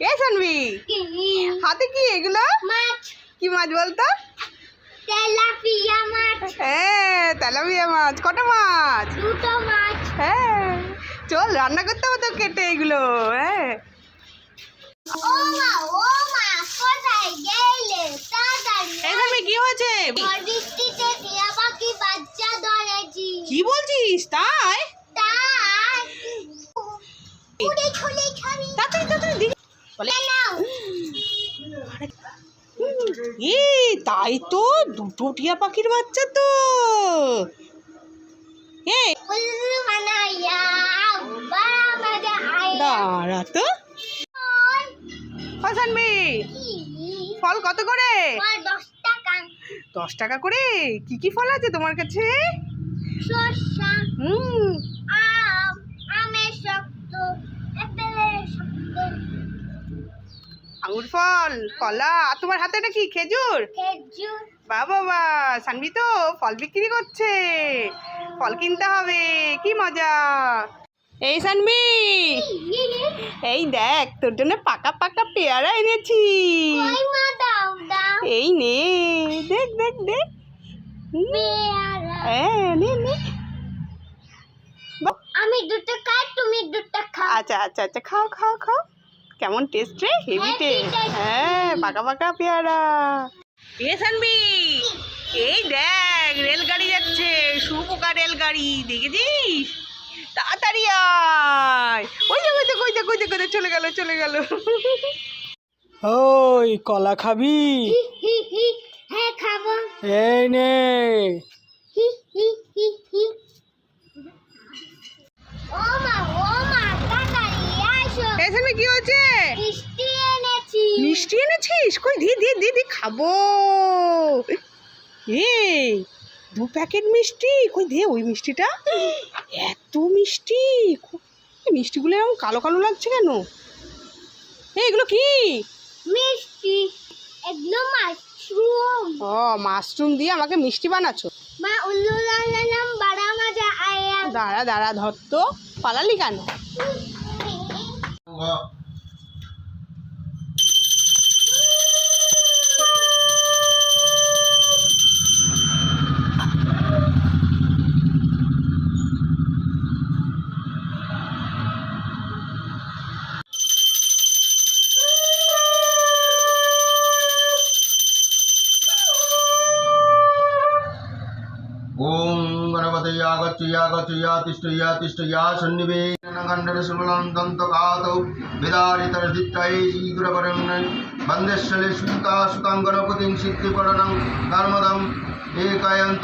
এ শানবি হাতে কি এগুলো? মাছ। কি মাছ বলতো? তেলাপিয়া মাছ। হ্যাঁ তেলাপিয়া মাছ। কটা মাছ? দুটো মাছ। হ্যাঁ। চল রান্না করতে হবে তো কেটে এগুলো হ্যাঁ। ও মা ও মা কোথায় গেলে? তাড়াতাড়ি এই কি হয়েছে? বৃষ্টিতে টিয়া পাখি বাচ্চা ধরেছি। কি বলছিস? তাই তাই? বলে এ তাই তো দুটো টিয়া পাখির বাচ্চা তো। দাঁড়া তো। হাসানবি ফল কত করে? দশ টাকা। করে? কি কি ফল আছে তোমার কাছে? হুম। আম আমের ফল কলা। আর তোমার হাতে এটা কি খেজুর? বা বাবা সানবি তো ফল বিক্রি করছে। ফল কিনতে হবে কি মজা। এই সানবি এই দেখ তোর জন্য পাকা পাকা পেয়ারা এনেছি। এই নে দেখ দেখ দেখ। হ্যাঁ আমি দুটো খাই তুমি দুটো খাও। আচ্ছা আচ্ছা আচ্ছা খাও খাও খাও। কেমন টেস্ট রে? হেভি টেস্ট হ্যাঁ পাকা পাকা পেয়ারা। এ সানবি এই দেখ রেলগাড়ি যাচ্ছে শুপোকা রেলগাড়ি দেখেছিস? তাড়াতাড়ি আয়। ওই দেখ ওই দেখ ওই দেখ ওই দেখ ওই চলে গেল চলে গেল। ওই কলা খাবি? হ্যাঁ খাব। এই নে। হি হি হি হি ও মা ও মা তাড়াতাড়ি আসো এ সানবি কি হয়েছে? মিষ্টি এনেছি। মিষ্টি এনেছিস? কই দি দি দি দি খাব। এ দু প্যাকেট মিষ্টি। কই দে ওই মিষ্টিটা। এত মিষ্টি। মিষ্টিগুলো এরকম কালো কালো লাগছে কেন? এগুলো কি? মিষ্টি। এগুলো মাশরুম। ও মাশরুম দিয়ে আমাকে মিষ্টি বানাচ্ছো। মা উল্লু লালালাম বড় মজা আয়া। দাঁড়া দাঁড়া ধর তো। পালালি কেন? அவங்க యాగచ్చుయాగచ్చుయాతిష్ఠుయాతిష్ఠుయా సన్నివేదనందంతకాతౌ విదారితరధిట్టై శ్రీదురపరం బంధశ్చలి సుతాసుతాం గణపతిం సిద్ధిపరణం నర్మదం ఏకాయంత